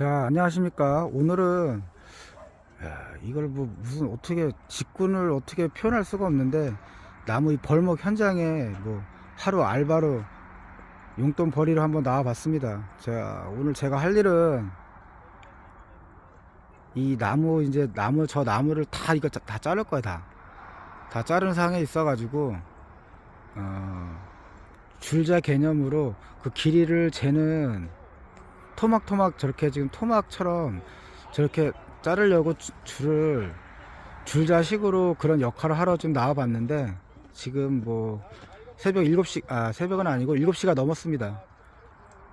자, 안녕하십니까. 오늘은, 야, 이걸 뭐, 무슨, 어떻게, 직군을 어떻게 표현할 수가 없는데, 나무 이 벌목 현장에 뭐, 하루 알바로 용돈 벌이로 한번 나와 봤습니다. 자, 오늘 제가 할 일은, 이 나무, 이제, 나무, 저 나무를 다, 이거 다 자를 거야, 다. 다 자른 상에 있어 가지고, 어, 줄자 개념으로 그 길이를 재는 토막토막 저렇게 지금 토막처럼 저렇게 자르려고 주- 줄을 줄자식으로 그런 역할을 하러 좀 나와봤는데 지금 뭐 새벽 7시 아 새벽은 아니고 7시가 넘었습니다.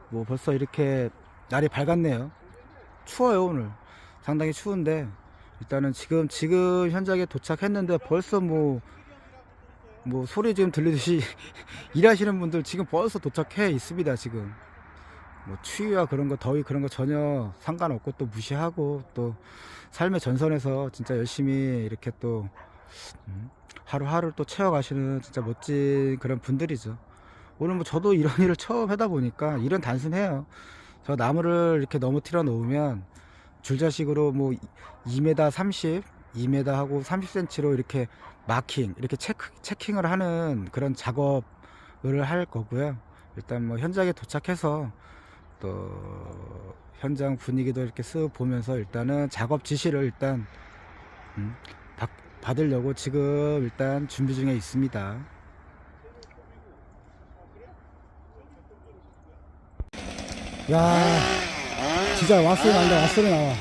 뭐 벌써 이렇게 날이 밝았네요. 추워요 오늘. 상당히 추운데 일단은 지금 지금 현장에 도착했는데 벌써 뭐뭐 소리 지금 들리듯이 일하시는 분들 지금 벌써 도착해 있습니다 지금 뭐 추위와 그런 거 더위 그런 거 전혀 상관없고 또 무시하고 또 삶의 전선에서 진짜 열심히 이렇게 또 음, 하루하루 또 채워가시는 진짜 멋진 그런 분들이죠. 오늘 뭐 저도 이런 일을 처음 하다 보니까 일은 단순해요. 저 나무를 이렇게 넘어뜨려 놓으면 줄자식으로 뭐 2m 30, 2m 하고 30cm로 이렇게 마킹, 이렇게 체크, 체킹을 하는 그런 작업을 할 거고요. 일단 뭐 현장에 도착해서 또 현장 분위기도 이렇게 쓱 보면서 일단은 작업 지시를 일단 음, 받, 받으려고 지금 일단 준비 중에 있습니다. 야, 진짜 왓소리 나온다, 왓소리 나와.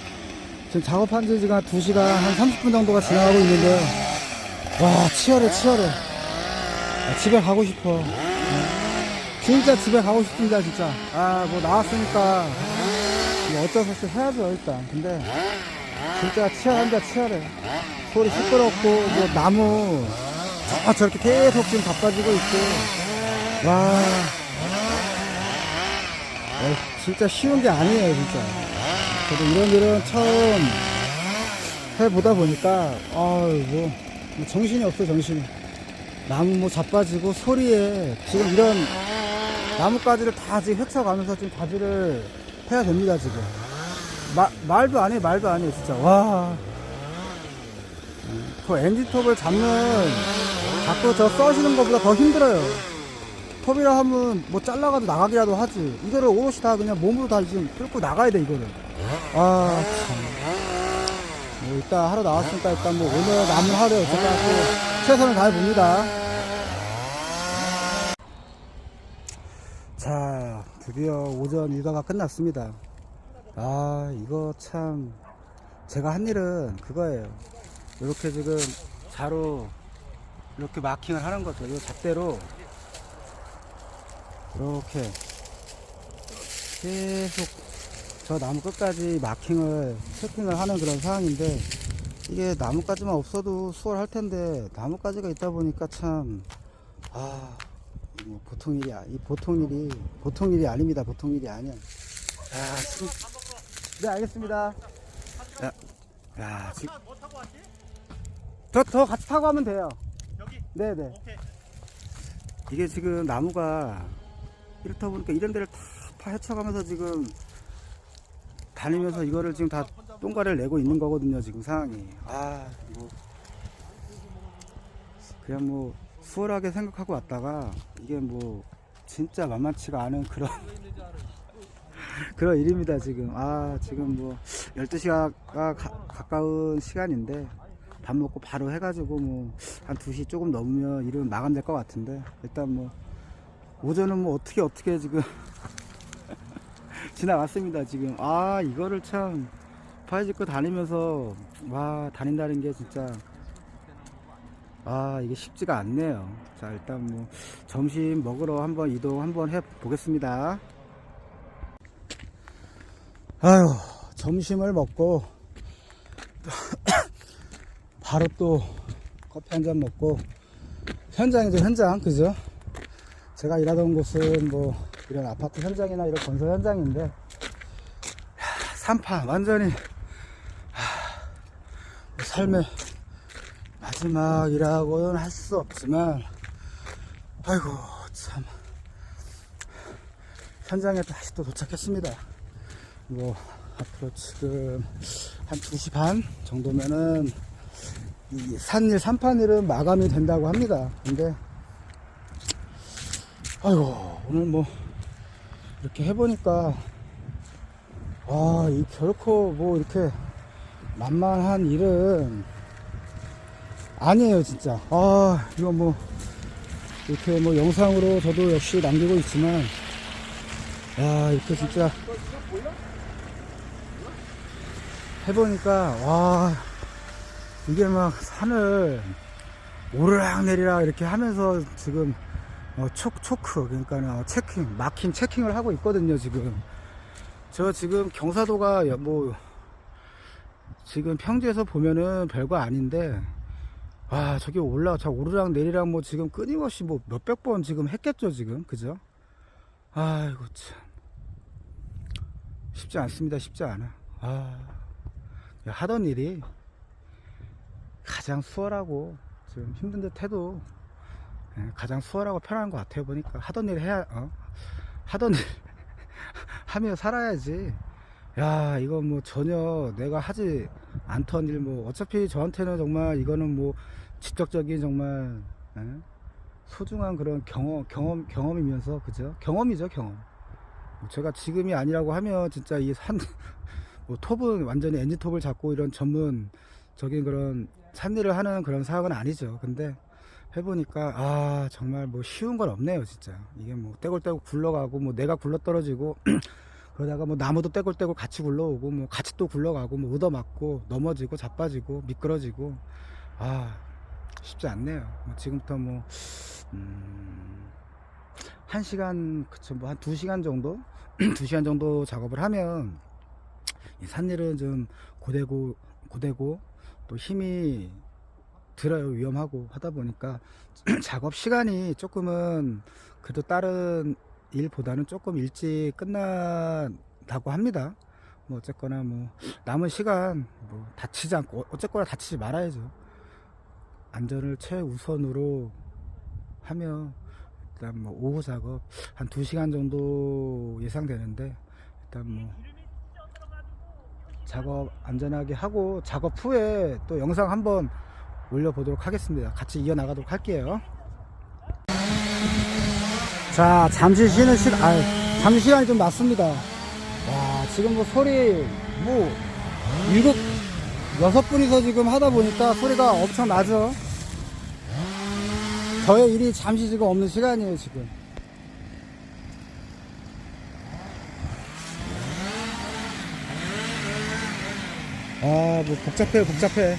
지금 작업한 지 지금 2시간 한 30분 정도가 지나가고 있는데요. 와, 치열해, 치열해. 아, 집에 가고 싶어. 어. 진짜 집에 가고 싶습니다, 진짜. 아, 뭐 나왔으니까, 뭐 어쩔 수 없이 해야죠, 일단. 근데, 진짜 치열한다, 치열해. 소리 시끄럽고, 뭐 나무, 저, 저렇게 계속 지금 바빠지고 있고, 와. 어, 진짜 쉬운 게 아니에요, 진짜. 저도 이런 일은 처음 해보다 보니까, 아유, 뭐, 뭐 정신이 없어, 정신이. 나무 뭐 자빠지고 소리에 지금 이런 나뭇가지를 다 지금 헤쳐가면서 지금 가지를 해야 됩니다, 지금. 마, 말도 안 해, 말도 안 해, 진짜. 와. 음, 그 엔진톱을 잡는, 자꾸 저 써시는 것보다 더 힘들어요. 톱이라 하면 뭐 잘라가도 나가기라도 하지. 이거를 오롯이 다 그냥 몸으로 다 지금 끌고 나가야 돼, 이거를. 아, 참. 뭐 일단 하러 나왔으니까 일단 뭐 오늘 남은 하루 어쩌고 최선을 다해봅니다. 자, 드디어 오전 일과가 끝났습니다. 아, 이거 참, 제가 한 일은 그거예요. 이렇게 지금 자로 이렇게 마킹을 하는 거죠. 이 잣대로 이렇게 계속 저 나무 끝까지 마킹을 세팅을 하는 그런 상황인데 이게 나뭇가지만 없어도 수월할 텐데 나뭇가지가 있다 보니까 참 아, 뭐 보통 일이, 아- 이 보통 일이, 보통 일이 아닙니다. 보통 일이 아니야. 아, 지금. 네, 알겠습니다. 야, 야, 지금. 저, 저 같이 타고 하면 돼요. 여기? 네네. 오케이. 이게 지금 나무가 이렇다 보니까 이런 데를 다, 다 헤쳐가면서 지금 다니면서 이거를 지금 다 똥가를 내고 있는 거거든요. 지금 상황이. 아, 뭐. 그냥 뭐 수월하게 생각하고 왔다가 이게 뭐 진짜 만만치가 않은 그런 그런 일입니다 지금. 아 지금 뭐 12시가 가까운 시간인데 밥 먹고 바로 해가지고 뭐 한 2시 조금 넘으면 일은 마감될 것 같은데 일단 뭐 오전은 뭐 어떻게 어떻게 지금 지나갔습니다 지금. 아 이거를 참 파이집고 다니면서 와 다닌다는 게 진짜 아 이게 쉽지가 않네요. 자 일단 뭐 점심 먹으러 한번 이동 한번 해 보겠습니다. 아유 점심을 먹고 바로 또 커피 한 잔 먹고 현장이죠 현장. 그죠? 제가 일하던 곳은 뭐 이런 아파트 현장이나 이런 건설 현장인데 하, 산파 완전히 하, 삶의 마지막이라고는 할 수 없지만 아이고 참 현장에 다시 또 도착했습니다 뭐 앞으로 지금 한 2시 반 정도면은 이 산일, 산판일은 마감이 된다고 합니다. 근데, 아이고, 오늘 뭐, 이렇게 해보니까, 아, 이 결코 뭐 이렇게 만만한 일은 아니에요, 진짜. 아, 이거 뭐, 이렇게 뭐 영상으로 저도 역시 남기고 있지만, 야, 이렇게 진짜 해보니까, 와, 이게 막 산을 오르락 내리락 이렇게 하면서 지금 어, 초, 초크, 그러니까 어, 체킹, 마킹, 체킹을 하고 있거든요, 지금. 저 지금 경사도가 여- 뭐, 지금 평지에서 보면은 별거 아닌데, 아, 저기 올라, 저 오르락 내리락 뭐 지금 끊임없이 뭐 몇백 번 지금 했겠죠, 지금. 그죠? 아이고, 참. 쉽지 않습니다, 쉽지 않아. 아, 하던 일이 가장 수월하고 지금 힘든 듯 해도 예, 가장 수월하고 편한 것 같아요, 보니까. 하던 일 해야, 어? 하던 일 하며 살아야지. 야, 이거 뭐 전혀 내가 하지 않던 일, 뭐, 어차피 저한테는 정말 이거는 뭐, 직접적인 정말, 예? 소중한 그런 경험, 경험, 경험이면서, 그죠? 경험이죠, 경험. 뭐 제가 지금이 아니라고 하면 진짜 이 산, 뭐 톱은 완전히 엔진 톱을 잡고 이런 전문적인 그런 산일을 하는 그런 사업은 아니죠. 근데 해보니까, 아, 정말 뭐 쉬운 건 없네요, 진짜. 이게 뭐 떼굴떼굴 굴러가고, 뭐 내가 굴러 떨어지고, 그러다가 뭐 나무도 떼굴떼굴 같이 굴러오고 뭐 같이 또 굴러가고 뭐 얻어맞고 넘어지고 자빠지고 미끄러지고. 아 쉽지 않네요. 뭐 지금부터 뭐 음, 한 시간 그쵸 뭐한두 시간 정도? 두 시간 정도 작업을 하면 이 산일은 좀 고되고 고되고 또 힘이 들어요. 위험하고 하다 보니까 작업 시간이 조금은 그래도 다른 일보다는 조금 일찍 끝난다고 합니다. 뭐 어쨌거나 뭐 남은 시간 뭐 다치지 않고 어쨌거나 다치지 말아야죠. 안전을 최우선으로 하며 일단 뭐 오후 작업 한 2시간 정도 예상되는데 일단 뭐 작업 안전하게 하고 작업 후에 또 영상 한번 올려보도록 하겠습니다. 같이 이어나가도록 할게요. 자, 잠시 쉬는 시간, 아, 잠시 시간이 좀 났습니다. 와, 지금 뭐 소리, 뭐, 일곱, 여섯 분이서 지금 하다 보니까 소리가 엄청 나죠? 저의 일이 잠시 지금 없는 시간이에요, 지금. 아, 뭐, 복잡해, 복잡해.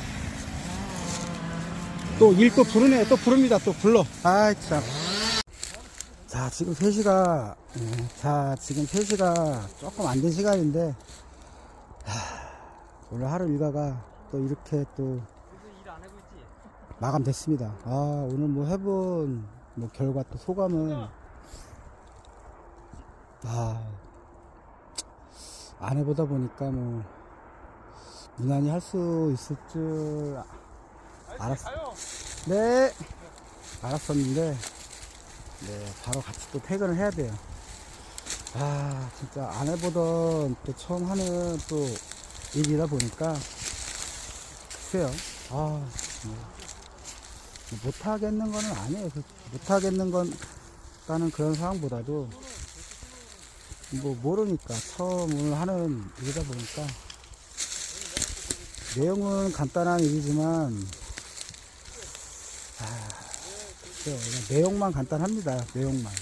또, 일 또 부르네, 또 부릅니다, 또 불러. 아이, 참. 자, 지금 3시가, 예, 자, 지금 3시가 조금 안 된 시간인데, 하, 오늘 하루 일과가 또 이렇게 또 마감됐습니다. 아, 오늘 뭐 해본 뭐 결과 또 소감은, 아, 안 해보다 보니까 뭐, 무난히 할 수 있을 줄 알았, 네, 알았었는데, 네, 바로 같이 또 퇴근을 해야 돼요. 아, 진짜 안 해보던 또 처음 하는 또 일이다 보니까, 글쎄요. 아, 뭐, 못하겠는 거는 아니에요. 그 못하겠는 건, 다는 그런 상황보다도, 뭐, 모르니까, 처음 하는 일이다 보니까, 내용은 간단한 일이지만, 그냥 내용만 간단합니다. 내용만.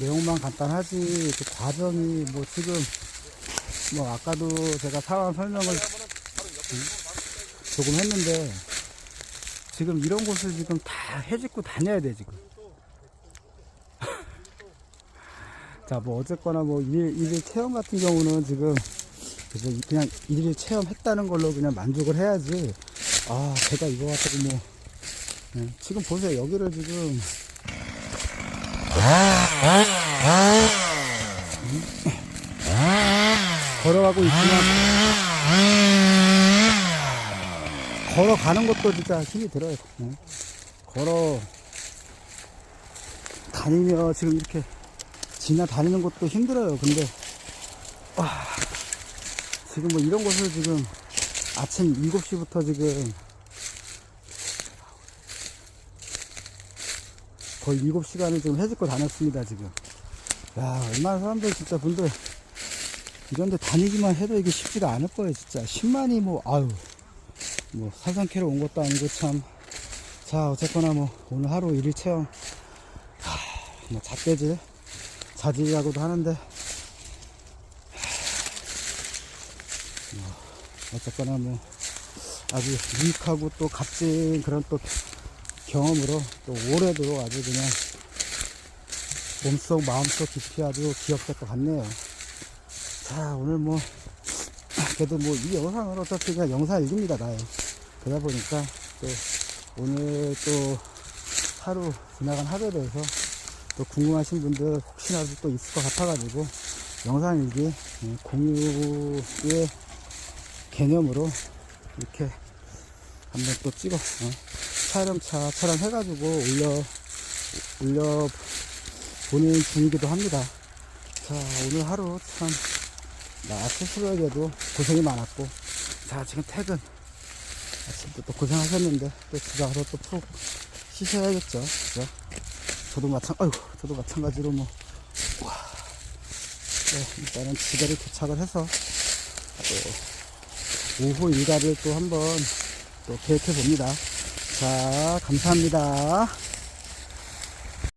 내용만 간단하지, 그 과정이 뭐 지금, 뭐 아까도 제가 상황 설명을 음, 조금 했는데, 지금 이런 곳을 지금 다 해짓고 다녀야 돼, 지금. 자, 뭐 어쨌거나 뭐 일, 일일 체험 같은 경우는 지금, 그냥 일일 체험했다는 걸로 그냥 만족을 해야지, 아, 제가 이거 갖다가 뭐, 네, 지금 보세요. 여기를 지금 걸어가고 있지만 걸어가는 것도 진짜 힘이 들어요. 네. 걸어 다니며 지금 이렇게 지나다니는 것도 힘들어요. 근데 와, 지금 뭐 이런 곳을 지금 아침 7시부터 지금 거의 7시간을 지금 해집고 다녔습니다, 지금. 야, 얼마나 사람들 진짜 분들 이런 데 다니기만 해도 이게 쉽지가 않을 거예요, 진짜. 10만이 뭐, 아유. 뭐, 사상캐로 온 것도 아니고 참. 자, 어쨌거나 뭐, 오늘 하루 일일 체험. 하, 뭐, 잣대질, 자질이라고도 하는데. 하, 뭐, 어쨌거나 뭐, 아주 유익하고 또 값진 그런 또 경험으로 또 올해도 아주 그냥 몸속, 마음속 깊이 아주 기억될 것 같네요. 자, 오늘 뭐, 그래도 뭐, 이 영상은 어차피 그냥 영상 일기입니다, 나요. 그러다 보니까 또, 오늘 또, 하루, 지나간 하루에 대해서 또 궁금하신 분들 혹시나도 또 있을 것 같아가지고, 영상 일기, 예, 공유의 개념으로 이렇게 한번 또 찍어, 어, 촬영차 촬영 해가지고 올려, 올려 보는 중이기도 합니다. 자, 오늘 하루 참, 나 스스로에게도 고생이 많았고, 자, 지금 퇴근. 아침부터 또 고생하셨는데, 또 집에 가서 또 푹 쉬셔야겠죠. 그죠? 저도 마찬, 아이고, 저도 마찬가지로 뭐, 와. 네, 일단은 집에를 도착을 해서, 또, 오후 일과를 또 한번 또 계획해 봅니다. 자, 감사합니다.